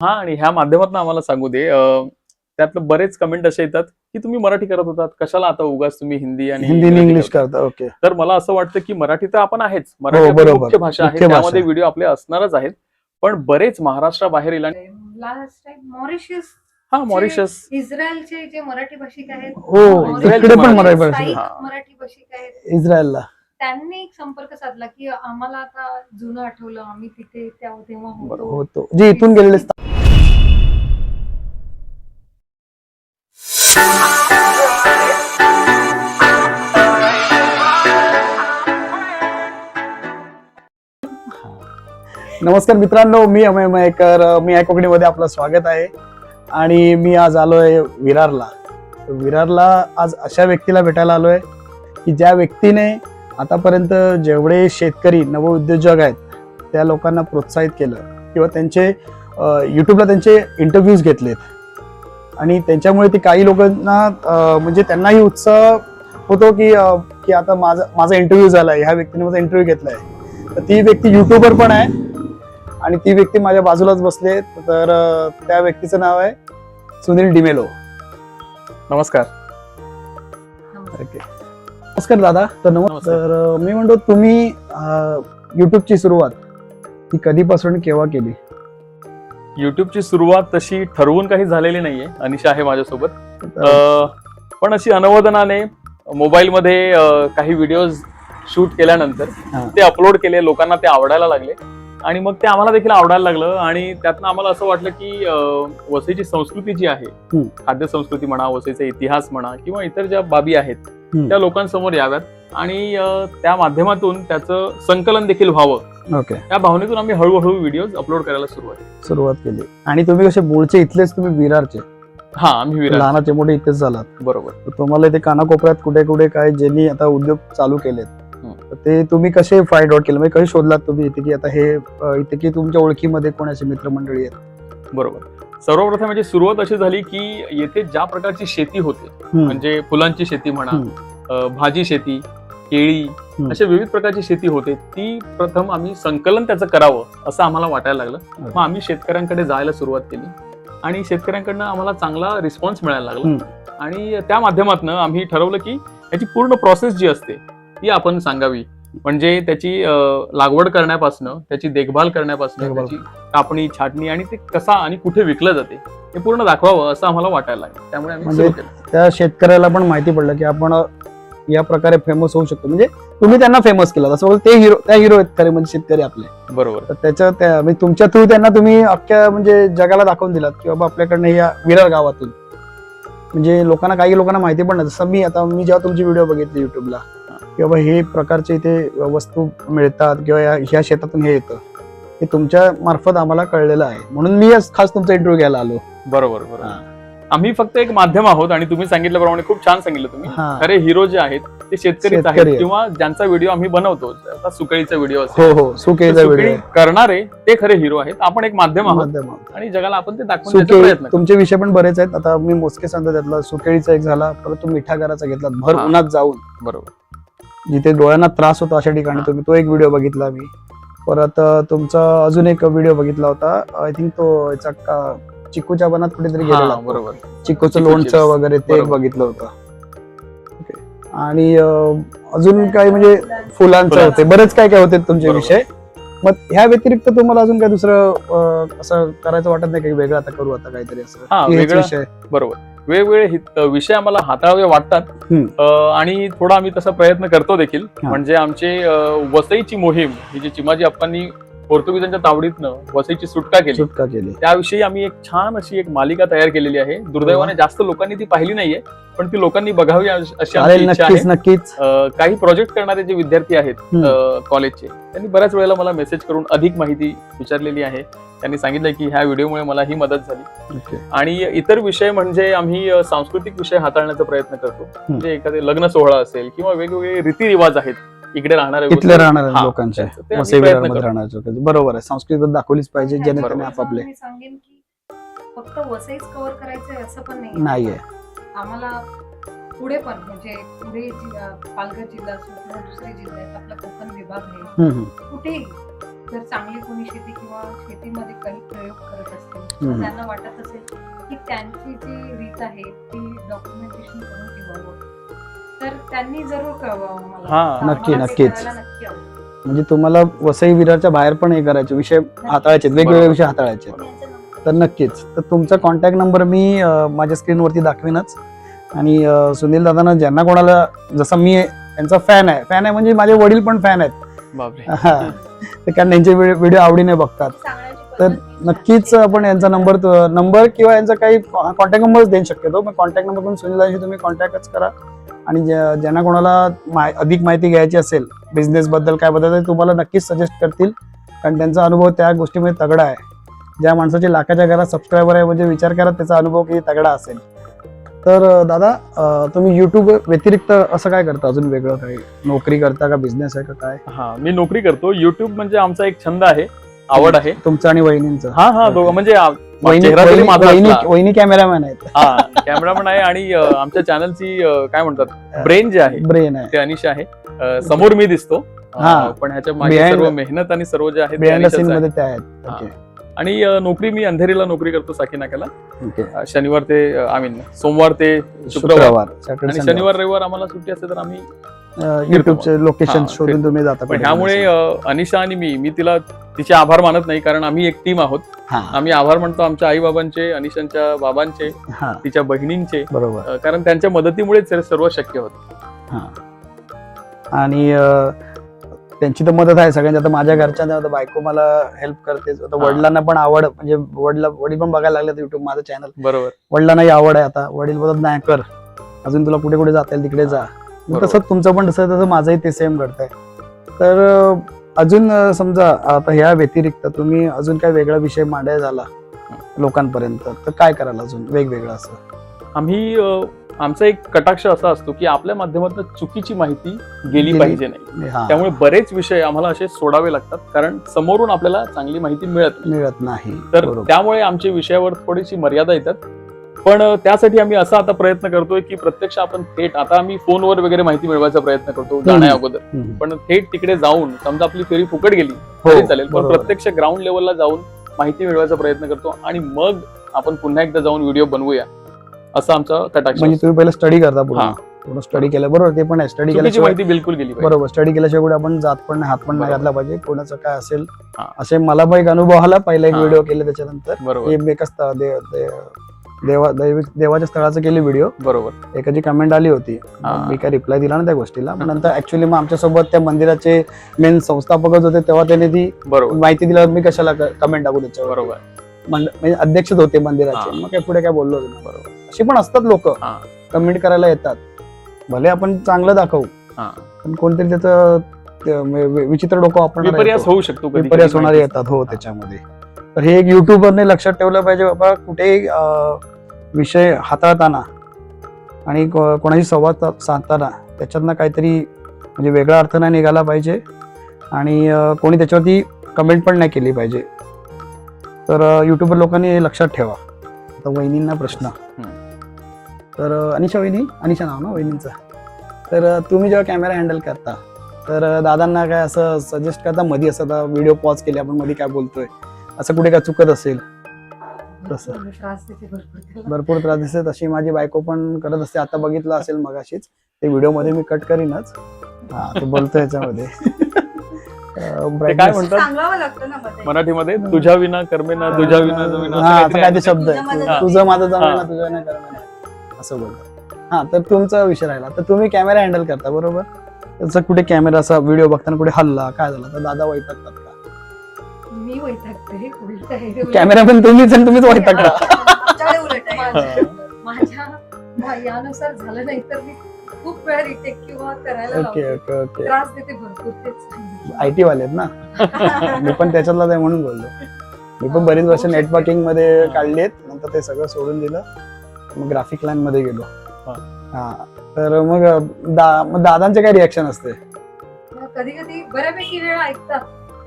हा आणि ह्या माध्यमातून आम्हाला सांगू दे अं, त्यातलं बरेच कमेंट असे येतात की तुम्ही मराठी करत होतात कशाला आता उगाच तुम्ही हिंदी आणि हिंदी इंग्लिश करता? ओके तर मला असं वाटतं की मराठी तर आपण आहेच मराठी हो. मुख्य भाषा आहे त्यामध्ये. व्हिडिओ आपले असणारच आहेत पण बरेच महाराष्ट्राबाहेर येईल आणि मॉरिशस हा मॉरिशस इस्रायलचे जे मराठी भाषिक आहेत हो इकडे पण मराठी मराठी हा. मराठी भाषिक आहेत इस्रायलला त्यांनी एक संपर्क साधला की आम्हाला आता जुनं आठवलं आम्ही तिथे त्या- तेव्हा होतो. होतो. जे इथून गेलेले नमस्कार मित्रांनो मी अमय मयकर. मी या कोकणीमध्ये आपलं स्वागत आहे. आणि मी आज आलोय विरारला. विरारला आज अशा व्यक्तीला भेटायला आलोय की ज्या व्यक्तीने आतापर्यंत जेवढे शेतकरी नवउद्योजक आहेत त्या लोकांना प्रोत्साहित केलं किंवा त्यांचे युट्यूबला त्यांचे इंटरव्ह्यूज घेतलेत. आणि त्यांच्यामुळे ती काही लोकांना म्हणजे त्यांनाही उत्साह होतो की की आता माझा माझा इंटरव्ह्यू झालाय ह्या व्यक्तीने माझा इंटरव्ह्यू घेतलाय. तर ती व्यक्ती युट्यूबर पण आहे आणि ती व्यक्ती माझ्या बाजूलाच बसले. तर त्या व्यक्तीचं नाव आहे सुनील डिमेलो. नमस्कार. ओके नमस्कार दादा तर नमस्कार. तर मी म्हणतो तुम्ही युट्यूबची सुरुवात ती कधीपासून केव्हा केली युट्यूबची सुरुवात तशी ठरवून काही झालेली नाहीये अनिशा आहे माझ्यासोबत पण अशी अनवदनाने मोबाईलमध्ये काही व्हिडिओज शूट केल्यानंतर हा. ते अपलोड केले लोकांना ते आवडायला लागले आणि मग ते आम्हाला देखील आवडायला लागलं आणि त्यातनं आम्हाला असं वाटलं की वसईची संस्कृती जी आहे. खाद्य संस्कृती म्हणा वसईचा इतिहास म्हणा किंवा इतर ज्या बाबी आहेत. त्या लोकांसमोर याव्यात. आणि त्या माध्यमातून त्याचं संकलन देखील व्हावं. ओके. या भावनेतून आम्ही हळूहळू व्हिडिओज अपलोड करायला सुरुवात. सुरुवात केली. आणि तुम्ही कसे मूळचे इथलेच तुम्ही विरारचे. हा आम्ही विरार लहानाचे मोठे इथेच झालात. बरोबर. तुम्हाला इथे कानाकोपऱ्यात कुठे कुठे काय ज्यांनी आता उद्योग चालू केलेत ते तुम्ही कसे फाइंड आउट केले? म्हणजे कसे शोधलात तुम्ही इथे की आता हे इथे की तुमच्या ओळखीमध्ये कोणाचे मित्रमंडळी आहेत? बरोबर. सर्वप्रथम म्हणजे सुरुवात अशी झाली की येथे ज्या प्रकारची शेती होते. म्हणजे फुलांची शेती म्हणा भाजी शेती केळी. अशा विविध प्रकारची शेती होते ती प्रथम आम्ही संकलन त्याचं करावं असं आम्हाला वाटायला लागलं मग आम्ही शेतकऱ्यांकडे जायला सुरुवात केली आणि शेतकऱ्यांकडनं आम्हाला चांगला रिस्पॉन्स मिळायला लागला. आणि त्या माध्यमातून आम्ही ठरवलं की याची पूर्ण प्रोसेस जी असते ती आपण सांगावी म्हणजे त्याची लागवड करण्यापासनं त्याची देखभाल करण्यापासून. त्याची कापणी छाटणी आणि ते कसा आणि कुठे विकलं जाते हे पूर्ण दाखवावं असं आम्हाला वाटायला लागलं. त्यामुळे आम्ही म्हणजे त्या शेतकऱ्याला पण माहिती पडलं की आपण या प्रकारे फेमस होऊ शकतो. म्हणजे तुम्ही त्यांना फेमस केलं. असं ते हिरो त्या हिरो आहेत खरे म्हणजे शेतकरी आपले. बरोबर. तर त्याच्या त्या म्हणजे तुमच्या थ्रू त्यांना तुम्ही अख्ख्या म्हणजे जगाला दाखवून दिलात की बाबा आपल्याकडनं या विरार गावातून. म्हणजे लोकांना काही लोकांना माहिती पण नाही जसं मी आता मी जेव्हा तुमची व्हिडिओ बघितली युट्यूबला की बाबा हे प्रकारचे इथे वस्तू मिळतात किंवा या ह्या शेतातून हे येतं. हे तुमच्या मार्फत आम्हाला कळलेलं आहे. म्हणून मी खास तुमचा इंटरव्ह्यू घ्यायला आलो. बरोबर बरोबर. आम्ही फक्त एक माध्यम आहोत आणि तुम्ही सांगितल्याप्रमाणे खूप छान सांगितलं तुम्ही. खरे हिरो जे आहेत ते शेतकरीच शेतकरी आहेत. किंवा ज्यांचा व्हिडिओ आम्ही बनवतो आता सुकळीचा व्हिडिओ हो हो. तर व्हिडिओ करणारे ते खरे हिरो आहेत. आपण एक माध्यम आहोत आणि जगाला आपण ते दाखवण्याचा प्रयत्न. तुमचे विषय पण बरेच आहेत. आता मी मोजके सांगतो त्यातला. सुकेळीचा एक झाला परत तो मिठागराचा घेतला. भर. उन्हात जाऊन. बरोबर. जिथे डोळ्यांना त्रास होतो अशा ठिकाणी. तुम्ही तो एक व्हिडिओ बघितला मी परत तुमचा अजून एक व्हिडिओ बघितला होता आय थिंक तो याचा चिकूच्या बनात कुठेतरी गेलेला तो. बरोबर चिकूचं चिकू लोणचं. वगैरे ते. बघितलं होतं. आणि अजून काही म्हणजे फुलांचं. होते बरेच काय काय होते तुमचे. विषय मग ह्या व्यतिरिक्त तुम्हाला अजून काय दुसरं असं करायचं वाटत नाही काही वेगळं आता करू आता काहीतरी असं हा. विषय बरोबर वेगवेगळे विषय आम्हाला हाताळावे वाटतात. आणि थोडा आम्ही तसा प्रयत्न करतो देखील. हा. म्हणजे आमचे वसईची मोहीम ही जी चिमाजी अप्पांनी पोर्तुगीजांच्या तावडीतनं वसईची सुटका केली. सुटका केली. त्याविषयी आम्ही एक छान अशी एक मालिका तयार केलेली आहे. दुर्दैवाने जास्त लोकांनी ती पाहिली नाहीये पण ती लोकांनी बघावी अशी इच्छा आहे. नक्कीच काही प्रोजेक्ट करणारे जे विद्यार्थी आहेत कॉलेजचे त्यांनी बऱ्याच वेळेला मला मेसेज करून अधिक माहिती विचारलेली आहे. त्यांनी सांगितलं की ह्या व्हिडिओमुळे मला ही मदत झाली Okay. आणि इतर विषय म्हणजे आम्ही सांस्कृतिक विषय हाताळण्याचा प्रयत्न करतो म्हणजे एखादे लग्न सोहळा असेल किंवा वेगवेगळे रीतिरिवाज आहेत इकडे राहणारे राहणाऱ्या हा, लोकांचे. राहणाऱ्या. बरोबर आहे संस्कृती दाखवलीच पाहिजे. त्याने आपापले मी सांगेन की फक्त वसईच कव्हर करायचंय असं पण नाही नाहीये आम्हाला पुढे पण म्हणजे पुढे पालघर जिल्हा असो किंवा दुसरे जिल्हे आपला कोकण विभाग आहे. कुठेही जर चांगली कोणी शेती किंवा शेतीमध्ये काही प्रयोग करत असतील. त्यांना वाटत असेल की त्यांची जी रीत आहे ती डॉक्युमेंटेशन करून ठेवावं. तर त्यांनी जरूर कळवावं मला. हा, नक्की, नक्कीच. म्हणजे तुम्हाला वसई विरारच्या बाहेर पण हे करायचे विषय हाताळायचे वेगवेगळे. विषय हाताळायचे तर नक्कीच. तर तुमचा कॉन्टॅक्ट नंबर मी माझ्या स्क्रीनवरती दाखवीनच. आणि सुनील दादांना ज्यांना कोणाला जसं मी यांचा फॅन आहे. फॅन आहे म्हणजे माझे वडील पण फॅन आहेत. बापरे. हा. कारण त्यांचे व्हिडिओ आवडीने बघतात. तर नक्कीच आपण यांचा नंबर नंबर किंवा यांचा काही कॉन्टॅक्ट नंबरच देऊ शक्यतो. मग कॉन्टॅक्ट नंबर करून सुनीलांशी तुम्ही कॉन्टॅक्टच करा. आणि ज्या- ज्यांना कोणाला मा- अधिक माहिती घ्यायची असेल बिझनेस बद्दल काय बद्दल तुम्हाला नक्कीच सजेस्ट करतील. कारण त्यांचा अनुभव त्या गोष्टीमध्ये तगडा आहे. ज्या माणसाचे लाखाच्या घरात सबस्क्रायबर आहे म्हणजे विचार करा त्याचा अनुभव किती तगडा असेल. तर दादा तुम्ही युट्यूब व्यतिरिक्त असं काय करता? अजून वेगळं काही नोकरी करता का? बिझनेस आहे का काय? हा मी नोकरी करतो. युट्यूब म्हणजे आमचा एक छंद आहे. आवड आहे. तुमचं आणि वहिनींचं. हा हा दोघं. म्हणजे वहिनी कॅमेरामॅन आहेत. हा कॅमेरामन आहे आणि आमच्या चॅनलची काय म्हणतात? ब्रेन जे आहे ब्रेन आहे. ते अनिश आहे. समोर मी दिसतो. हा. पण ह्याच्या सर्व मेहनत आणि सर्व जे आहे. आणि नोकरी मी अंधेरीला नोकरी करतो साकी नाक्याला ओके. अ, शनिवार ते आय मीन सोमवार ते शुक्रवार. आणि शनिवार. रविवार आम्हाला सुट्टी असते तर आम्ही युट्यूबचे लोकेशन शोधून तुम्ही जाता पण अ, अनिशा आणि मी मी तिला तिचे आभार मानत नाही कारण आम्ही एक टीम आहोत. हा. आम्ही आभार मानतो आमच्या आई बाबांचे अनिशांच्या बाबांचे तिच्या बहिणींचे बरोबर. कारण त्यांच्या मदतीमुळेच सर्व शक्य होत. हा. आणि त्यांची तर मदत आहे सगळ्यांची. आता माझ्या घरच्या आता बायको मला हेल्प करते. आता. वडिलांना पण आवड म्हणजे वडला वडील पण बघायला लागले युट्यूब माझं चॅनल बरोबर. वडिलांनाही आवड आहे आता. वडील बोलत नाही कर. अजून तुला कुठे कुठे जाता येईल तिकडे जा. मग. तसं तुमचं पण तसं तसं माझंही ते सेम घडतंय. तर अजून समजा आता ह्या व्यतिरिक्त तुम्ही अजून काय वेगळा विषय मांडायचा झाला लोकांपर्यंत तर काय कराल अजून? वेगवेगळं असं. आम्ही आमचा एक कटाक्ष असा असतो की आपल्या माध्यमातून चुकीची माहिती गेली पाहिजे नाही. त्यामुळे बरेच विषय आम्हाला असे सोडावे लागतात कारण समोरून आपल्याला चांगली माहिती मिळत नाही. मिळत नाही. तर. त्यामुळे आमच्या विषयावर थोडीशी मर्यादा येतात. पण त्यासाठी आम्ही असा आता प्रयत्न करतोय की प्रत्यक्ष आपण थेट आता आम्ही फोनवर वगैरे माहिती मिळवायचा प्रयत्न करतो जाण्या अगोदर. पण थेट तिकडे जाऊन समजा आपली फेरी फुकट गेली हो, तरी चालेल. पण. प्रत्यक्ष ग्राउंड लेवलला जाऊन माहिती मिळवायचा प्रयत्न करतो आणि मग आपण पुन्हा एकदा जाऊन व्हिडिओ बनवूया. असं आमचा कटाक्ष म्हणजे तुम्ही पहिले स्टडी करता पूर्ण. हा. पूर्ण स्टडी केलं. बरोबर ते पण आहे. स्टडी चुकीची केल्याशिवाय माहिती बिलकुल गेली पाहिजे. बरोबर स्टडी केल्याशिवाय कुठे आपण जात पण नाही हात पण नाही बरोबर. घातला पाहिजे. कोणाचं काय असेल हा. असे मला पण एक अनुभव आला. पहिला एक हा. व्हिडिओ केले त्याच्यानंतर. बरोबर. एक एका स्थ- दे- दे- देवा दैविक- देवाच्या स्थळाचं केली व्हिडिओ बरोबर. एकाची कमेंट आली होती. हा. मी काय रिप्लाय दिला ना त्या गोष्टीला. मग नंतर ऍक्च्युली मग आमच्यासोबत त्या मंदिराचे मेन संस्थापकच होते तेव्हा त्यांनी ती बरोबर. माहिती दिल्यावर मी कशाला कमेंट टाकू त्याच्यावर. बरोबर. म्हणजे अध्यक्षच होते मंदिराचे. मग काय पुढे काय बोललो. बरोबर. अशी पण असतात लोक. कमेंट करायला येतात. भले आपण चांगलं दाखवू. पण कोणतरी त्याचं वि- विचित्र डोकं आपण विपर्यास होऊ शकतो विपर्यास होणारे येतात. हो. त्याच्यामध्ये. तर हे एक युट्यूबरने लक्षात ठेवलं पाहिजे बाबा कुठेही विषय हाताळताना आणि कोणाशी संवाद साधताना त्याच्यातनं काहीतरी म्हणजे वेगळा अर्थ नाही निघाला पाहिजे. आणि कोणी त्याच्यावरती कमेंट पण नाही केली पाहिजे. तर युट्यूबर लोकांनी हे लक्षात ठेवा. आता वहिनींना प्रश्न. तर अनिशा वहिनी अनिशा नाव ना वहिनींचं. तर तुम्ही जेव्हा कॅमेरा हँडल करता तर दादांना काय असं सजेस्ट करता मध्ये असं व्हिडिओ पॉज केले आपण मध्ये काय बोलतोय? असं कुठे काय चुकत असेल? तसं. भरपूर त्रास दिसते तशी माझी बायको पण करत असते. आता बघितलं असेल मगाशीच ते व्हिडिओमध्ये मी कट करीनच. हा ते बोलतो याच्यामध्ये. ते काय म्हणतात? सांगावं लागतं ना मग ते. मराठीमध्ये तुझ्या विना कर्मेना तुझ्या विना जमीना हा असं काय ते शब्द तुझं आहे माझं तुझं माझं जमेना हा. तुझं नाही करमेना असं बोलतात. हा तर तुमचा विषय राहिला. तर तुम्ही कॅमेरा हँडल करता बरोबर? त्याचा कुठे कॅमेरा असा व्हिडिओ बघताना कुठे हल्ला काय झाला तर दादा वैतागतात का? मी वैतागते उलट आहे. कॅमेरामॅन तुम्हीच आणि तुम्हीच वैतागता. आमच्याकडे उलट आहे. माझ्या माझ्या मा- यानुसार झालं नाही तर मी खूप वेळा रिटेक किंवा करायला ओके ओके ओके त्रास देते भरपूर तेच. आय टी वाले आहेत ना. मी पण त्याच्यातलाच आहे म्हणून बोललो. मी पण बरीच वर्ष नेटवर्किंगमध्ये काढलीत. नंतर ते सगळं सोडून दिलं. मग ग्राफिक लाईन मध्ये गेलो. हा. तर मग दा मग दादांचे काय रिॲक्शन असते? कधी कधी बऱ्यापैकी वेळा ऐकतात.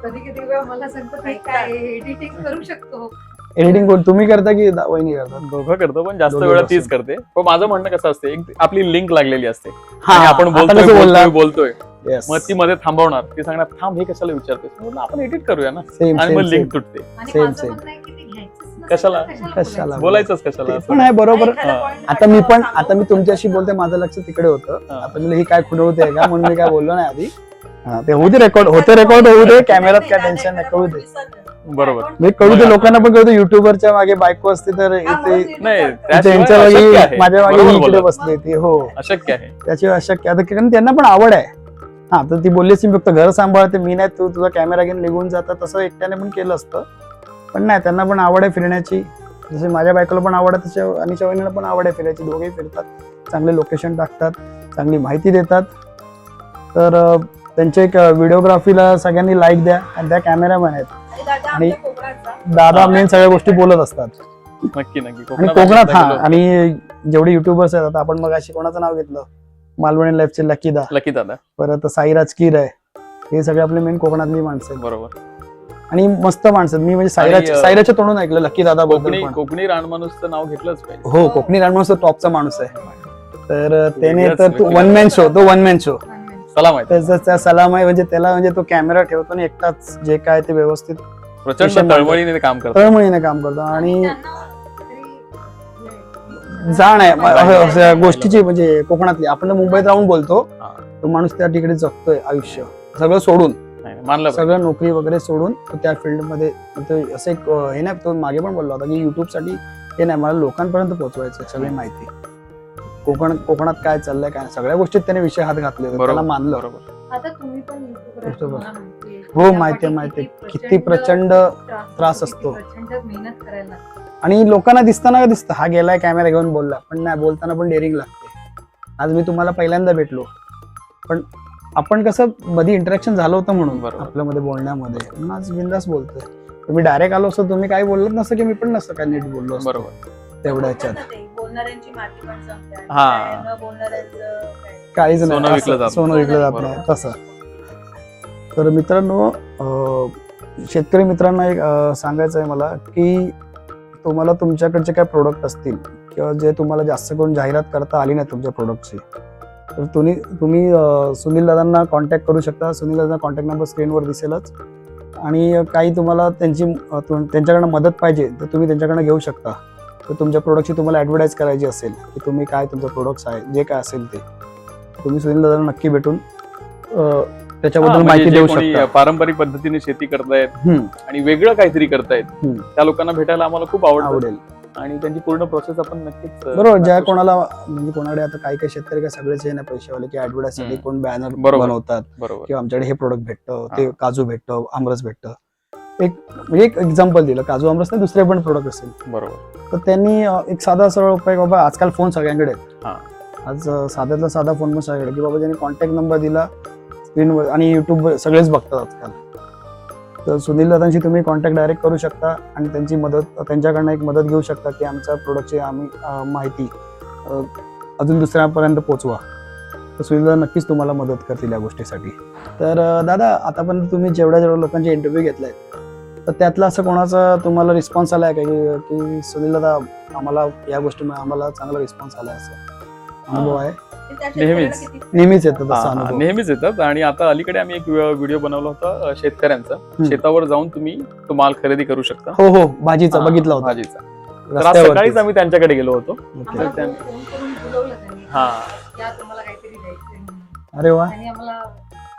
कधी कधी वेळा मला सांगतात "ताई, काय एडिटिंग करू शकतो. एडिटिंग कोण तुम्ही करता की दा- वहिनी करतात? दोघं करतो पण जास्त वेळा. तीच करते. पण माझं म्हणणं कसं असते एक आपली लिंक लागलेली असते. हा आपण बोलतोय बोलतोय. Yes. मग ती मध्ये थांबवणार ती सांगणार थांब हे कशाला विचारतेस म्हटलं, आपण एडिट करूया ना Same, आणि मग same. लिंक तुटते आणि Same, माझं same. म्हणणं आहे की ते घ्यायचंच नसेल कशाला? तर कशाला? बोलायचं? बोलायचंच कशाला ते असं? पण आहे बरोबर एखादा point आता मी पण. आता मी तुमच्याशी बोलते माझं लक्ष तिकडे होतं हा. आता मी ही काय खुणवते का म्हणून मी काय बोललो नाही आधी हा, ते होऊ दे रेकॉर्ड होते रेकॉर्ड होऊ दे कॅमेरात काय टेन्शन नाही कळू दे बरोबर. मी कळू दे लोकांना पण कळू युट्यूबरच्या मागे बायको असते तर इथे नाही इथे त्याशिवाय यांच्या अशक्य मागे आहे. माझ्या मागे बरोबर ही इकडे. बसली ती हो अशक्य आहे त्याशिवाय अशक्य आता कारण त्यांना पण आवड आहे हा तर ती बोललीच मी फक्त घर सांभाळते मी नाही तू तुझा कॅमेरा घेऊन निघून जाता तसं एकट्याने पण केलं असतं. पण नाही त्यांना पण आवड आहे फिरण्याची. जसे माझ्या बायकोला पण आवड आहे तसे आणि चवणीला पण आवड आहे फिरायची. दोघेही फिरतात. चांगले लोकेशन टाकतात चांगली माहिती देतात. तर त्यांच्या एक व्हिडिओग्राफीला सगळ्यांनी लाईक द्या आणि त्या कॅमेरामॅन आहेत. आणि- दादा मेन सगळ्या गोष्टी बोलत असतात. नक्की नक्की. आणि कोकणात हा आणि जेवढे युट्यूबर्स आहेत आता आपण मग अशी कोणाचं नाव घेतलं? मालवणी लाईफचे लकीदा लकी दादा. परत साईराज कीर आहे. हे सगळे आपले मेन कोकणातली माणसं आहेत. बरोबर. आणि मस्त माणसं आहेत. मी म्हणजे साईराज आणि, अं, साईराजच्या तोंडून ऐकलं लकी दादा कोकणी कोकणी रानमाणूसचं नाव घेतलंच पाहिजे. हो कोकणी रानमाणूस टॉपचा माणूस आहे. तर अं, त्याने वेगळाच तर तो वन मॅन शो तो वन मॅन शो चला माहिती त्याचा त्या सलाम आहे म्हणजे त्याला म्हणजे तो कॅमेरा ठेवतो आणि एकटाच जे काय ते व्यवस्थित प्रचंड तळमळीने ते काम करतात तळमळीने काम करतो. आणि त्यांना जाण आहे. गोष्टीची म्हणजे कोकणातली. आपण मुंबईत राहून बोलतो हा. तो माणूस त्या ठिकाणी जगतोय आयुष्य. सगळं सोडून. मानलं. सगळं नोकरी वगैरे सोडून तो त्या फील्डमध्ये तो असं एक हे नाही तो मागे पण बोलला होता की युट्यूबसाठी हे नाही मला लोकांपर्यंत पोहोचवायचं आहे सगळी माहिती. कोकण कोकणात काय चाललंय काय नाही, सगळ्या गोष्टीत त्याने विषय हात घातले होते. त्याला बरोबर मानलं. बरोबर. हो, त्यापाठी माहिती आहे, माहिती आहे. किती प्रचंड त्रास असतो. प्रचंड मेहनत करायला लागते. आणि लोकांना दिसताना का दिसतं. हा गेलाय कॅमेरा घेऊन बोलला. पण नाही बोलताना पण डेअरिंग लागते. आज मी तुम्हाला पहिल्यांदा भेटलो. पण आपण कसं मध्ये इंटरॅक्शन झालं होतं म्हणून बरोबर. आपल्यामध्ये बोलण्यामध्ये. म्हणून आज बिंदास बोलतोय. तुम्ही डायरेक्ट आलो असतो तुम्ही काही बोलत नसतं की मी पण नसतं काय नीट बोललो असतो. बरोबर. तेवढ्या ह्याच्यात हा. काय न बोलणाऱ्यांचं काय. काहीच सोनं नाही विकलं असं जात सोनं विकलं जात. नाही. तसं. तर मित्रांनो शेतकरी मित्रांना एक सांगायचं आहे मला की तुम्हाला तुमच्याकडचे काय प्रोडक्ट असतील किंवा जे तुम्हाला जास्त करून जाहिरात करता आली नाही तुमच्या प्रोडक्टची तर तुम्ही तुम्ही सुनील दादांना कॉन्टॅक्ट करू शकता. सुनील दादा कॉन्टॅक्ट नंबर स्क्रीनवर दिसेलच. आणि काही तुम्हाला त्यांची त्यांच्याकडनं मदत पाहिजे तर तुम्ही त्यांच्याकडनं घेऊ शकता. तर तुमच्या प्रोडक्टची तुम्हाला ॲडव्हर्टाईज करायची असेल की तुम्ही काय तुमचं प्रोडक्ट्स आहे जे काय असेल ते. तुम्ही सुनील दादांना नक्की भेटून त्याच्याबद्दल म्हणजे माहिती जे देऊ शकता पारंपरिक पद्धतीने शेती करतायत आणि वेगळं काहीतरी करतायत. त्या लोकांना भेटायला आम्हाला खूप आवडेल आणि त्यांची पूर्ण प्रोसेस आपण नक्कीच बरोबर ज्या कोणाला म्हणजे कोणाकडे आता काही काही शेतकरी काय सगळेच हे नाही पैसेवाले की साठी हम्म. कोण बॅनर. बनवतात किंवा आमच्याकडे हे प्रोडक्ट भेटतं ते. काजू भेटतं आमरस भेटतं एक म्हणजे एक एक्झाम्पल दिलं काजू आमरस नाही दुसरे पण प्रोडक्ट असेल बरोबर तर त्यांनी एक साधा सरळ उपाय बाबा आजकाल फोन सगळ्यांकडे हा. आहेत आज साध्यातला साधा फोन पण सगळ्यांकडे की बाबा ज्यांनी कॉन्टॅक्ट नंबर दिला स्क्रीनवर आणि युट्यूब सगळेच बघतात आजकाल. तर सुनील दादांशी तुम्ही कॉन्टॅक्ट डायरेक्ट करू शकता आणि त्यांची मदत त्यांच्याकडनं एक मदत घेऊ शकता की आमच्या प्रोडक्टची आम्ही माहिती अजून दुसऱ्यापर्यंत पोहोचवा तर सुनील दादा नक्कीच तुम्हाला मदत करतील या गोष्टीसाठी. तर दादा आतापर्यंत तुम्ही जेवढ्या जेवढ्या लोकांचे इंटरव्ह्यू घेतलाय तर त्यातला असं कोणाचा तुम्हाला रिस्पॉन्स आलाय का की की सुनील दादा आम्हाला या गोष्टीमुळे आम्हाला चांगला रिस्पॉन्स आलाय असं अनुभव आहे? नेहमीच. नेहमीच येतं हा, तसा हा, अनुभव नेहमीच येतात आणि आता अलीकडे आम्ही एक व्हिडिओ बनवला होता अं, शेतकऱ्यांचा. शेतावर जाऊन तुम्ही तो माल खरेदी करू शकता हो हो भाजीचा हा, बघितला होता भाजीचा तर आज रस्त्यावरतीच. सकाळीच आम्ही त्यांच्याकडे गेलो होतो ओके. आम्हाला त्या- फोन फोन करून बोलवलं त्यांनी हा. या तुम्हाला काहीतरी द्यायचंय म्हणून. अरे वा आम्हाला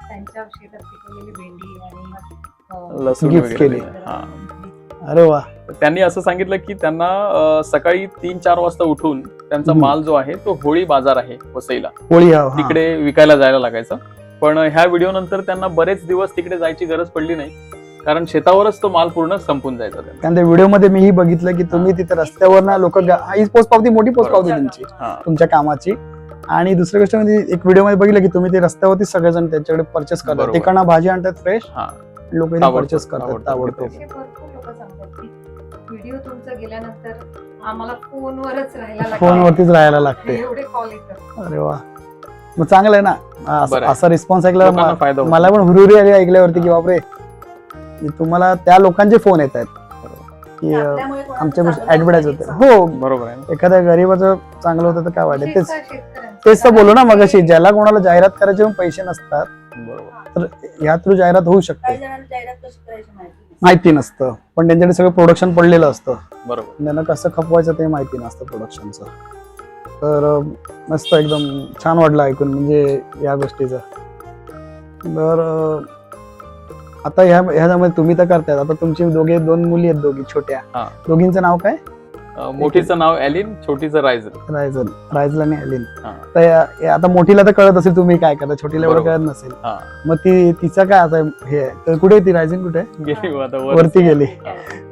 त्यांच्या शेतात पिकवलेली भेंडी आणि अं, लसूण वगैरे केली. दिलं. हा. अरे वा. त्यांनी असं सांगितलं की त्यांना सकाळी तीन चार वाजता उठून त्यांचा. माल जो आहे तो होळी बाजार आहे वसईला. होळी. तिकडे विकायला जायला लागायचा. पण ह्या व्हिडिओ नंतर त्यांना बरेच दिवस तिकडे जायची गरज पडली नाही. कारण शेतावरच तो माल पूर्ण संपून जायचा त्यांचा कारण त्या व्हिडिओमध्ये मीही बघितलं की तुम्ही तिथे रस्त्यावर ना लोक ही पोस्ट पावती मोठी पोस्ट पावती बरोबर. तुमची तुमच्या कामाची. आणि दुसरी गोष्ट म्हणजे एक व्हिडिओमध्ये बघितलं की तुम्ही ते रस्त्यावरती सगळेजण त्यांच्याकडे परचेस करतात. तिकडनं भाजी आणतात फ्रेश हा. लोक परचेस करतात ताबडतोब. गेल्यानंतर आम्हाला फोनवरच राहायला लागतं. फोनवरतीच राहायला लागते एवढे कॉल येतात अरे वा मग चांगलं आहे ना असं-. असा रिस्पॉन्स ऐकल्यावर म- होतो. मला पण हुरुरी आली ऐकल्यावरती की बापरे म्हणजे तुम्हाला त्या लोकांचे फोन येत आहेत की अं, आमच्या ऍडव्हर्टाईज होतं. हो बरोबर आहे ना? एखाद्या गरीबाचं चांगलं होतं तर काय वाटेल तेच. तेच तर बोलू ना मग ज्याला कोणाला जाहिरात करायचे पण पैसे नसतात बरोबर ह्या थ्रू जाहिरात होऊ शकते काही जणांना जाहिरात कशी करायची माहिती नाही. माहिती नसतं. पण त्यांच्याकडे सगळं प्रोडक्शन पडलेलं असतं. बरोबर. त्यांना कसं खपवायचं ते माहिती नसतं प्रोडक्शनचं तर मस्त एकदम छान वाटलं ऐकून म्हणजे या गोष्टीचं. तर आता ह्या ह्याच्यामध्ये तुम्ही तर करताय आता तुमची दोघे दोन मुली आहेत दोघी छोट्या. दोघींचं नाव काय? मोठीचं नाव ॲलिन छोटीचं रायझल रायझल रायझल आणि अलिन हा. तर आता मोठीला तर कळत असेल तुम्ही काय करता छोटीला एवढं. कळत नसेल हा मग ती तिचं काय आता हे? तर कुठे ती रायझिंग कुठे? गेली वरती गेली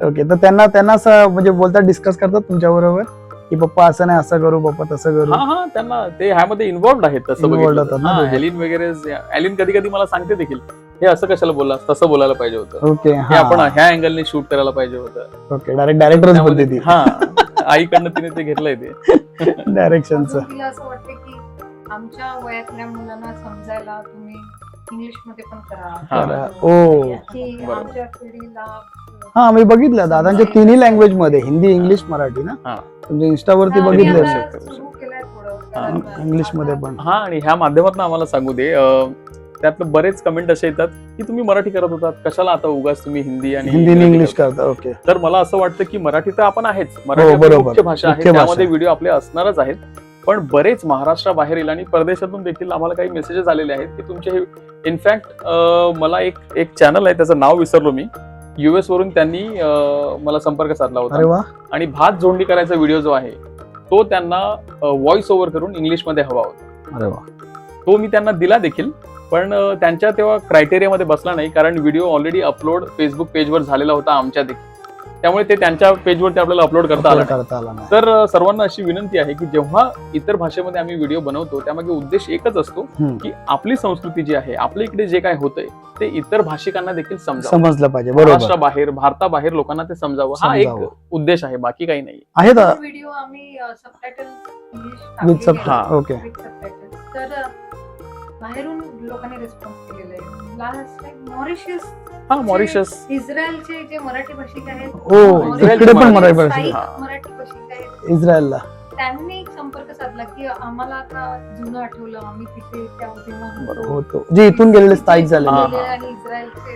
ओके तर त्यांना त्यांना असं म्हणजे बोलतात डिस्कस करतात तुमच्या बरोबर की पप्पा असं नाही असं करू पप्पा तसं करू हा त्यांना ते ह्यामध्ये इन्व्हॉल्ड आहेत तसं Involved बघितलं होतात तर. ना दोघे. ॲलिन वगैरे ॲलिन कधी कधी मला सांगते देखील हे असं कशाला बोललास तसं बोलायला पाहिजे होतं. ओके हे आपण ह्या अँगलने शूट करायला पाहिजे होतं. ओके डायरेक्ट डायरेक्टरच बोलते ती हा आईकडनं तिने ते घेतलंय ते. डायरेक्शनचं तिला असं वाटतं की आमच्या वयातल्या मुलांना समजायला तुम्ही इंग्लिशमध्ये पण हा. करा. ओ. की बरोबर. आमच्या पिढीला हा मी बघितलं दादांच्या तिन्ही लँग्वेजमध्ये हिंदी इंग्लिश मराठी ना? हा. म्हणजे इंस्टावरती बघितलं आता असेल. सुरू केलंय थोडं. कारण इंग्लिशमध्ये पण. हा आणि ह्या माध्यमातून आम्हाला सांगू दे अं, त्यातलं बरेच कमेंट असे येतात की तुम्ही मराठी करत होतात. कशाला आता उगाच तुम्ही हिंदी आणि हिंदी इंग्लिश करता? ओके तर मला असं वाटतं की मराठी तर आपण आहेच. मराठी हो. मुख्य भाषा आहे. त्यामध्ये व्हिडिओ आपले असणारच आहेत. पण बरेच महाराष्ट्राबाहेर येईल आणि परदेशातून देखील आम्हाला काही मेसेजेस आलेले आहेत की तुमचे हे इनफॅक्ट मला एक एक चॅनल आहे त्याचं नाव विसरलो मी. युएस वरून त्यांनी मला संपर्क साधला होता. आणि भात जोडणी करायचा व्हिडिओ जो आहे तो त्यांना व्हॉइस ओव्हर करून इंग्लिशमध्ये हवा होता. तो मी त्यांना दिला देखील. पण त्यांच्या तेव्हा क्रायटेरियामध्ये बसला नाही कारण व्हिडिओ ऑलरेडी अपलोड फेसबुक पेजवर झालेला होता आमच्या देखील त्यामुळे ते त्यांच्या पेजवरती आपल्याला अपलोड करता आलं नाही. करता आला नाही तर सर्वांना अशी विनंती आहे की जेव्हा इतर भाषेमध्ये आम्ही व्हिडिओ बनवतो त्यामागे उद्देश एकच असतो हम्म. की आपली संस्कृती जी आहे आपल्या इकडे जे काय होतंय ते इतर भाषिकांना देखील समजावं समजलं पाहिजे बरोबर महाराष्ट्राबाहेर भारताबाहेर लोकांना ते समजावं हा एक समजावं. उद्देश आहे बाकी काही नाही आहे ना व्हिडिओ आम्ही सबटायटल विथ सब. ओके तर बाहेरून लोकांनी रिस्पॉन्स केलेला आहे लास्ट टाइम मॉरिशियस हा मॉरिशस इस्रायलचे जे मराठी भाषिक आहेत हो, मॉरिशस तिकडे पण मराठी भाषिक. हा. मराठी भाषिक आहेत इस्रायलला त्यांनी संपर्क साधला की आम्हाला आता जुनं आठवलं आम्ही तिथे त्या तेव्हा होतो. होतो जे इथून गेलेले स्थायिक झालेले हा.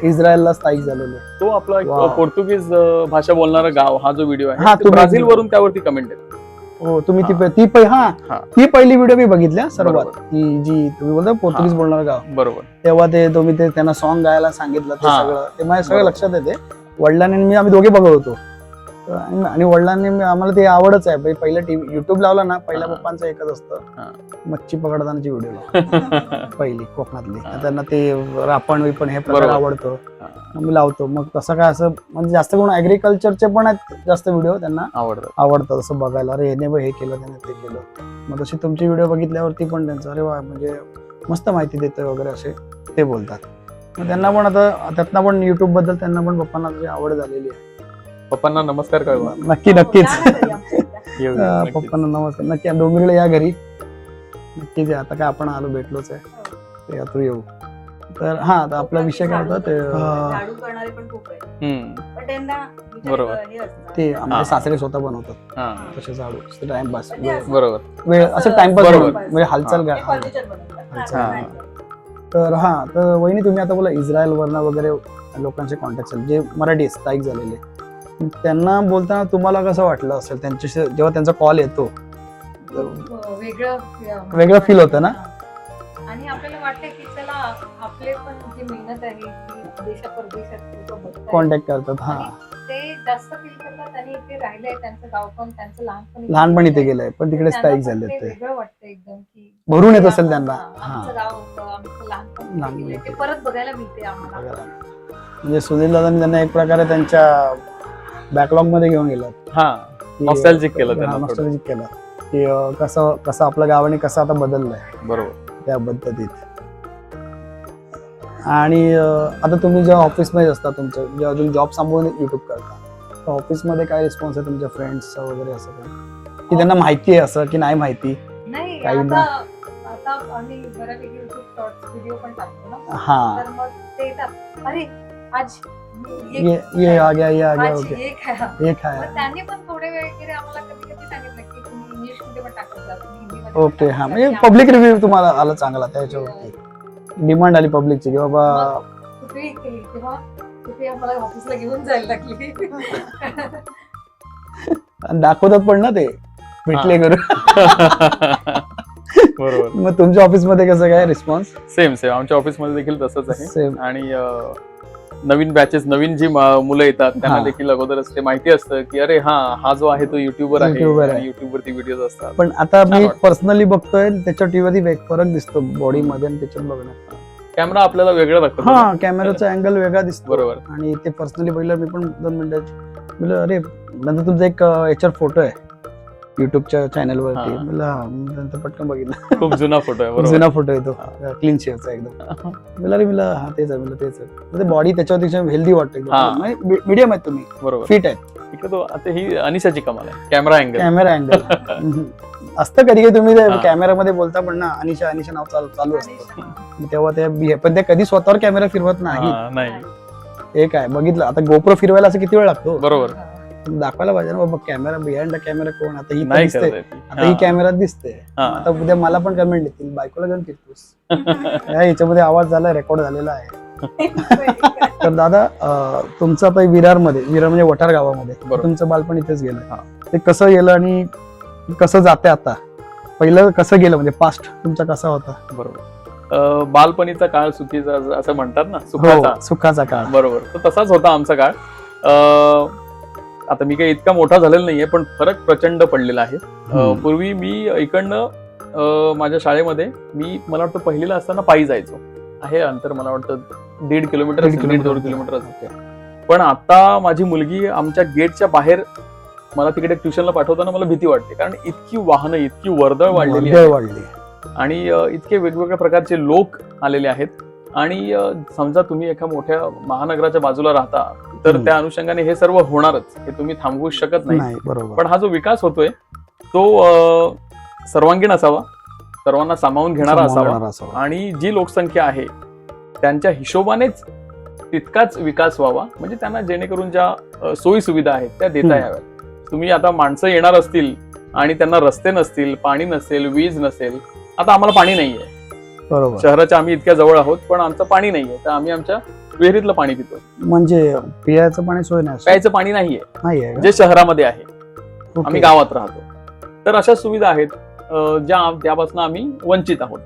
इस्रायलला स्थायिक झालेले तो आपला. पोर्तुगीज भाषा बोलणारा गाव हा जो व्हिडिओ हा, आहे ब्राझील वरून त्यावरती कमेंट आहे हो तुम्ही ती हा. प- ती पहि- हा. ती पहिली व्हिडिओ मी बघितल्या सर्वात. ती जी तुम्ही बोलता पोर्तुगीज. बोलणार गाव बरोबर तेव्हा ते तुम्ही ते त्यांना सॉन्ग गायला सांगितलं ते. सगळं ते माझ्या सगळं. लक्षात येते वडिलांनी आणि मी आम्ही दोघे बघत होतो आणि वडिलांनी आम्हाला ते आवडच आहे. पहिलं टीव्ही युट्यूब लावला ना पहिल्या. पप्पांचं एकच. असतं. मच्छी पकडतानाची व्हिडिओ पहिली कोकणातली. त्यांना ते रापण विपण हे प्रकार. आवडतो. मी लावतो. मग तसं काय असं म्हणजे जास्त करून ऍग्रिकल्चरचे पण आहेत जास्त व्हिडिओ त्यांना आवडतं आवडतं असं बघायला अरे याने हे केलं त्याने ते केलं. मग तशी तुमची व्हिडिओ बघितल्यावरती पण त्यांचं अरे वा म्हणजे मस्त माहिती देतोय वगैरे असे ते बोलतात. मग त्यांना पण आता त्यातनं पण युट्यूबबद्दल त्यांना पण पप्पांना आवड झालेली आहे. पप्पांना नमस्कार कळवा नक्की नक्कीच. अं, नक्कीच. पप्पांना नमस्ते नक्की डोंबिवलीला या घरी. नक्कीच या आता काय आपण आलो भेटलोच आहे. ते यातून येऊ. तर हा आता आपला विषय काय होता ते अं, झाडू करणारे पण खूप आहे हम्म, पण त्यांना बिचारे बरोबर. हे असतं. ते आमचे हा. सासरे स्वतः बनवतात. हा, तसे झाडू टाइमपास. पण ते असं- बरोबर. वेळ असं टाइमपास बरोबर. म्हणजे हालचाल ते काय furniture बनवतात. अच्छा. नाही, नाही. तर हा तर वहिनी तुम्ही आता बोला इस्रायल वरनं वगैरे लोकांचे कॉन्टॅक्ट जे मराठी स्थायिक झालेले. त्यांना बोलताना तुम्हाला कसं वाटलं असेल त्यांच्याशी जेव्हा त्यांचा कॉल येतो वेगळं वेगळं feel होतं ना? आणि आपल्याला वाटतं की चला आपले पण जी मेहनत आहे देशा परदेशात. कॉन्टॅक्ट करतात हा ते जास्त फील करतात आणि इथे राहिले त्यांचं गाव पण त्यांचं लहानपणी लहानपणी ते गेलंय पण तिकडे स्थायिक झाले ते ते वेगळं वाटतं एकदम की भरून येत असेल त्यांना आमचं गाव होतं आमचं लहानपण. परत बघायला मिळते आम्हाला. म्हणजे सुनील दादांनी त्यांना एक प्रकारे त्यांच्या बॅकलॉगमध्ये घेऊन गेलं. हा केलं त्यांना थोडं. नॉस्टॅल्जिक केलं. की कसं कसं आपलं गावाने कसं आता बदललंय. बरोबर. त्या पद्धतीत. आणि आता तुम्ही जेव्हा ऑफिसमध्ये असता तुमचं जेव्हा अजून जॉब सांभाळून युट्यूब करता तर ऑफिसमध्ये काय रिस्पॉन्स आहे तुमच्या फ्रेंड्सचा वगैरे असं काही? की त्यांना माहिती आहे असं की नाही माहिती? नाही काही आता आता आम्ही बऱ्यापैकी युट्यूब शॉर्ट्स व्हिडिओ पण टाकतो ना. हा. तर मग ते येतात. अरे आज ये- ये ये आ गया ये आ गया ओके. हे खाया. हे त्यांनी पण थोडे वेळ वगैरे आम्हाला कधी कधी सांगितलं की तुम्ही इंग्लिशमध्ये पण टाकत जा तुम्ही ओके हा. म्हणजे पब्लिक रिव्ह्यू तुम्हाला आला चांगला त्याच्यावरती. डिमांड आली पब्लिकची की बाबा कुठे केली तेव्हा कुठे मला ऑफिसला घेऊन जायला लागली. दाखवतात पण ना ते. भेटले करून. बरोबर. मग तुमच्या ऑफिसमध्ये कसं काय रिस्पॉन्स सेम सेम आमच्या ऑफिसमध्ये देखील तसंच आहे. सेम आणि नवीन बॅचेस नवीन जी मुलं येतात त्यांना. देखील अगोदरच ते माहिती असतं की अरे हा हा जो आहे तो युट्यूबर आहे YouTube वरती व्हिडिओ असतात. पण आता मी. पर्सनली बघतोय त्याच्या टीव्ही फरक दिसतो बॉडी मध्ये आणि त्याच्यात बघण्यात. कॅमेरा आपल्याला वेगळं लागतं हा कॅमेराचा अँगल वेगळा दिसतो. बरोबर. आणि ते पर्सनली बघितलं मी पण दोन म्हणलं अरे नंतर तुमचा एक याच्यावर फोटो आहे. युट्यूबच्या चॅनल वरती हा. मग नंतर पटकन बघितलं. खूप जुना फोटो आहे बरोबर. जुना फोटो येतो क्लीन शेअरचा एकदम. मला अरे मला हा तेच आहे मला तेच आहे. बॉडी त्याच्यावरती हेल्दी वाटतं हा. मीडियम आहेत तुम्ही. बरोबर. फिट आहेत इकडे तो आता ही अनिशाची कमाल आहे. कॅमेरा अँगल कॅमेरा अँगल असतं कधी कधी तुम्ही हा. कॅमेरामध्ये बोलता पण ना अनिशा अनिशा नाव चालू चालू असतं. तेव्हा ते बी- पण ते कधी स्वतःवर कॅमेरा फिरवत नाही. नाही. हे काय बघितलं. आता गोप्रो फिरवायला असं किती वेळ लागतो? बरोबर. दाखवायला पाहिजे ना बाबा कॅमेरा बिहाइंड कॅमेरा कोण? आता ही नाही दिसते करता. आता ही कॅमेरात दिसते. हा. आता उद्या मला पण कमेंट येतील बायकोला घेऊन फिरतोस. या याच्यामध्ये आवाज झाला रेकॉर्ड झालेला आहे. तर दादा अं, तुमचं आता विरारमध्ये विरार म्हणजे वठार गावामध्ये बरोबर. तुमचं बालपण इथेच गेलं. हा. ते कसं गेलं आणि कसं जाते आता? पहिलं कसं गेलं म्हणजे पास्ट तुमचा कसा होता? बरोबर. अं, बालपणीचा काळ सुखीचा असं म्हणतात ना सुखाचा हो सुखाचा. काळ. बरोबर. तर तसाच होता आमचा काळ. अं, आता मी काही इतका मोठा झालेला नाहीये पण फरक प्रचंड पडलेला आहे. पूर्वी मी इकडनं माझ्या शाळेमध्ये मी मला वाटतं पहिलीला असताना पायी जायचो. आहे अंतर मला वाटतं दीड किलोमीटर दीड दोन किलोमीटर. पण आता माझी मुलगी आमच्या गेटच्या बाहेर मला तिकडे ट्युशनला पाठवताना मला भीती वाटते. कारण इतकी वाहनं इतकी वर्दळ वाढलेली वाढली. आणि इतके वेगवेगळ्या प्रकारचे लोक आलेले आहेत. आणि समजा तुम्ही एका मोठ्या महानगराच्या बाजूला राहता तर. त्या अनुषंगाने हे सर्व होणारच हे तुम्ही थांबवू शकत नाही बरोबर पण हा जो विकास होतोय तो सर्वांगीण असावा सर्वांना सामावून घेणारा असावा. आणि जी लोकसंख्या आहे त्यांच्या हिशोबानेच तितकाच विकास व्हावा म्हणजे त्यांना जेणेकरून ज्या सोयी सुविधा आहेत त्या देता. याव्यात तुम्ही आता माणसं येणार असतील आणि त्यांना रस्ते नसतील पाणी नसेल वीज नसेल आता आम्हाला पाणी नाहीये बरोबर शहराच्या आम्ही इतक्या जवळ आहोत पण आमचं पाणी नाहीये तर आम्ही आमच्या विहिरीतलं पाणी पितो. म्हणजे पियाचं पाणी सोय नाही प्यायचं पाणी नाहीये. नाहीये का? जे शहरामध्ये आहे. आम्ही गावात राहतो. तर अशा सुविधा आहेत अं, ज्या त्यापासून आम्ही वंचित आहोत.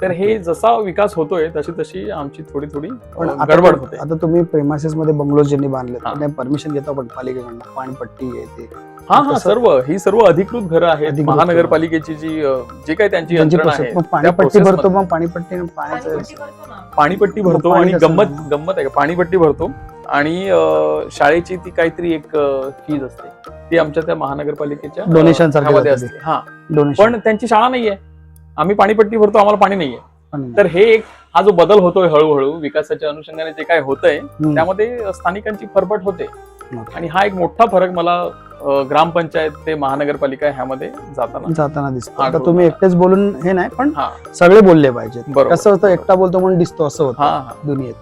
तर हे जसा विकास होतोय तशी तशी आमची थोडी थोडी पण अं, आता गडबड होते. आता तुम्ही प्रेमासेस मध्ये बंगलोज ज्यांनी बांधले हा. परमिशन घेतो आपण पालिकेकडनं. पाणीपट्टी आहे ते. हा हा सर्व ही सर्व अधिकृत घरं आहेत. अधिकृत घरं. महानगरपालिकेची जी जी काही त्यांची यंत्रणा. आहे त्या पाणीपट्टी भरतो मग पाणीपट्टी पाण्याचं पाणीपट्टी भरतो आणि गंमत? गंमत आहे पाणीपट्टी भरतो आणि शाळेची ती काहीतरी एक फीज असते. ती आमच्या त्या महानगरपालिकेच्या अं, Donation सारखी ह्यामध्ये जाते असते. हा. डोनेशन. पण त्यांची शाळा नाहीये. आम्ही पाणीपट्टी भरतो आम्हाला पाणी नाहीये. तर हे एक हा जो बदल होतोय हळूहळू विकासाच्या अनुषंगाने जे काय होतंय त्यामध्ये स्थानिकांची फरफट होते. आणि हा एक मोठा फरक मला ग्रामपंचायत ते महानगरपालिका ह्यामध्ये जाताना जाताना दिसतो. हा, आता. तुम्ही एकटेच बोलून हे नाही पण सगळे बोलले पाहिजेत. बरोबर. कसं होतं एकटा बोलतो म्हणून दिसतो असं हा होतं. हा दुनियेत.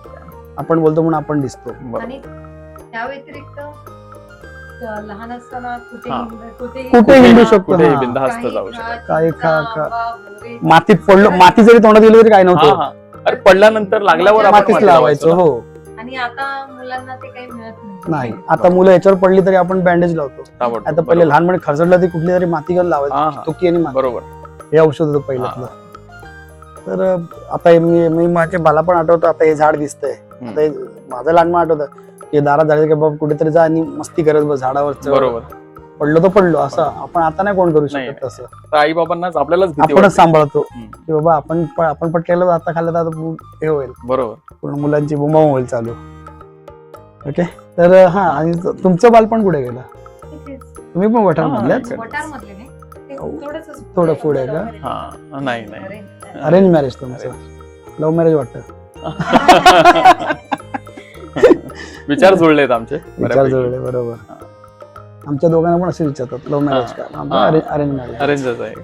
आपण बोलतो म्हणून आपण दिसतो. बरोबर. आणि त्या व्यतिरिक्त अ, लहान असताना कुठे हा. कुठेही हिंडू शकतो, कुठेही हा. बिनधास्त काही जाऊ खा, शकतो. काही खा, मातीत पडलो माती जरी तोंडात गेली तरी काय हा नव्हतं. हा. अरे पडल्यानंतर लागल्यावर आपण मातीच माती लावायचं लावायचो हो. आणि आता मुलांना ते काही मिळत नाही. नाही. आता मुलं याच्यावर पडली तरी आपण बँडेज लावतो. ताबडतोब. आता पहिले लहानपणी खरचडलं ती कुठली तरी माती घालून हा, लावायची. हा. तुकी आणि माती. बरोबर. हे औषध होतं पहिल्यातलं. तर अं, आता हे मी मी माझ्या मला पण आठवतं. आता हे झाड दिसतंय. आता हे माझं लहानपण आठवतं. की दारात झाले की बाबा कुठेतरी जा आणि मस्ती करत बस झाडावर चढ. बरोबर. पडलो तर पडलो असं आपण आता नाही कोण करू नाही, शकत तसं. तर आई बाबांनाच आपल्यालाच भीती आपणच वाटते. सांभाळतो. हम्म. की बाबा आपण प- आपण पटकेलं आता खाल्लं तर आता पु- हे होईल. बरोबर. पूर्ण मुलांची बोंबाबोंब होईल चालू. ओके? तर हा आणि त- तुमचं बालपण कुठे गेलं. तुम्ही पण वठार हा, मधल्याच इकडे. वटारमधले नाही. ते हो. थोडंसंच थोडं पुढे आहे का? हा नाही नाही. अरे, अरेंज मॅरेज तुमचं. लव्ह मॅरेज वाटतं. विचार जुळलेत आमचे. विचार बऱ्यापैकी. जुळले बरोबर. आमच्या दोघांना पण असे विचारतात लव्ह मॅरेज हा. का हा. अरेंज मॅरेज अरेंजच आहे.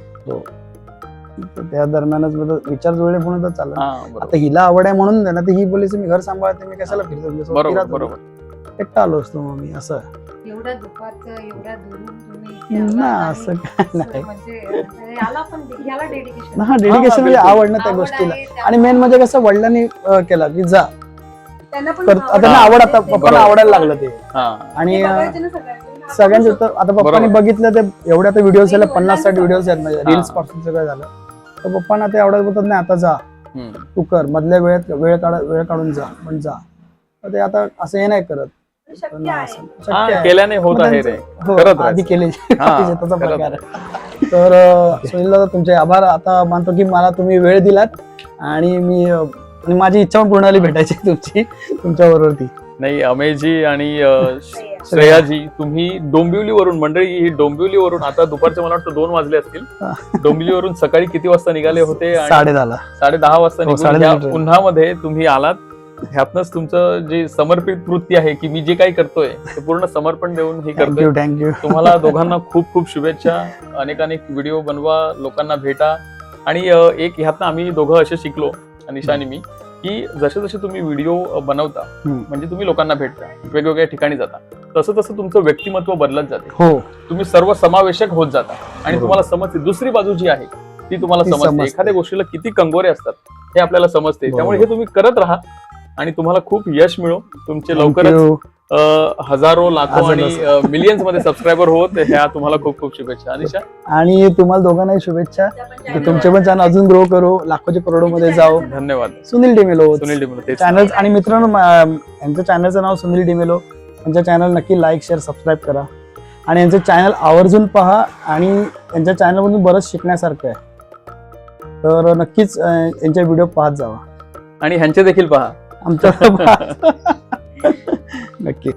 तर त्या दरम्यानच मग विचार जुळले म्हणून तर चाललं. हा आता हिला आवड आहे म्हणून ना तर ही बोलायचं मी घर सांभाळते मी कशाला फिरतो? एकटा आलो असतो मग मी असं. दुपारचं दुरून ना असं काय नाही. म्हणजे पण डेडिकेशन हा डेडिकेशन म्हणजे बिलकुल. आवड ना त्या गोष्टीला आणि मेन म्हणजे कसं वडिलांनी केला की जा. त्यांना पण आवड आता बरोबर. आवडायला लागलं ते. हा. आणि सगळ्यांचे. तर आता पप्पांनी बघितलं ते एवढे आता व्हिडिओ झाले ते पन्नास साठ व्हिडिओज आहेत माझे हा. रील्सपासून सगळं झालं तर पप्पांना ते आवडत बोलतात नाही आता जा. तू कर मधल्या वेळेत वेळ काढ वेळ काढून जा पण जा तर ते आता असं हे नाही करत. हा. केल्याने होत आहे हो, आधी. केले हा, प्रकार आहे तर अं, सुनील दादा तुमचे आभार आता मानतो की मला तुम्ही वेळ दिलात आणि मी आणि माझी इच्छा पण पूर्ण झाली भेटायची तुमची तुमच्या बरोबर नाही अमेयजी आणि श्रेयाजी तुम्ही डोंबिवलीवरून मंडळी ही डोंबिवलीवरून आता दुपारचे मला वाटतं दोन वाजले असतील. डोंबिवलीवरून सकाळी किती वाजता निघाले होते साडे दहाला. साडे दहा वाजता हो. उन्हामध्ये तुम्ही आलात. ह्यातनंच तुमचं जे समर्पित वृत्ती आहे की मी जे काही करतोय ते पूर्ण समर्पण देऊन हे करतोय. थँक्यू तुम्हाला दोघांना खूप खूप शुभेच्छा. अनेक अनेक व्हिडिओ बनवा लोकांना भेटा. आणि एक ह्यातनं आम्ही दोघं असे शिकलो अनिशा आणि मी की जसे जसे तुम्ही व्हिडिओ बनवता. म्हणजे तुम्ही लोकांना भेटता वेगवेगळ्या ठिकाणी जाता. तसं तसं तुमचं व्यक्तिमत्व बदलत जाते. हो. तुम्ही सर्व समावेशक होत जाता. आणि. तुम्हाला समजते दुसरी बाजू जी आहे ती तुम्हाला समजते. एखाद्या गोष्टीला किती कंगोरे असतात हे आपल्याला समजते. त्यामुळे हे तुम्ही करत राहा आणि तुम्हाला खूप यश मिळो. तुमचे लवकरच हजारो लाखो आणि. मिलियन्समध्ये सबस्क्रायबर होत ह्या तुम्हाला खूप खूप शुभेच्छा. अनिशा? आणि तुम्हाला दोघांनाही शुभेच्छा. तुमचे पण चॅनल अजून ग्रो करू. लाखोचे करोडो मध्ये जाओ. धन्यवाद. सुनील डिमेलो. सुनील डिमलो चॅनल आणि मित्रांनो यांचं चॅनलचं नाव सुनील डिमेलो. यांच्या चॅनल नक्की लाईक शेअर सबस्क्राईब करा. आणि यांचं चॅनल आवर्जून पहा आणि यांच्या चॅनलमधून बरंच शिकण्यासारखं आहे. तर नक्कीच अं, यांचे व्हिडिओ पाहत जावा. आणि ह्यांचे देखील पहा. आमच्या नक्की.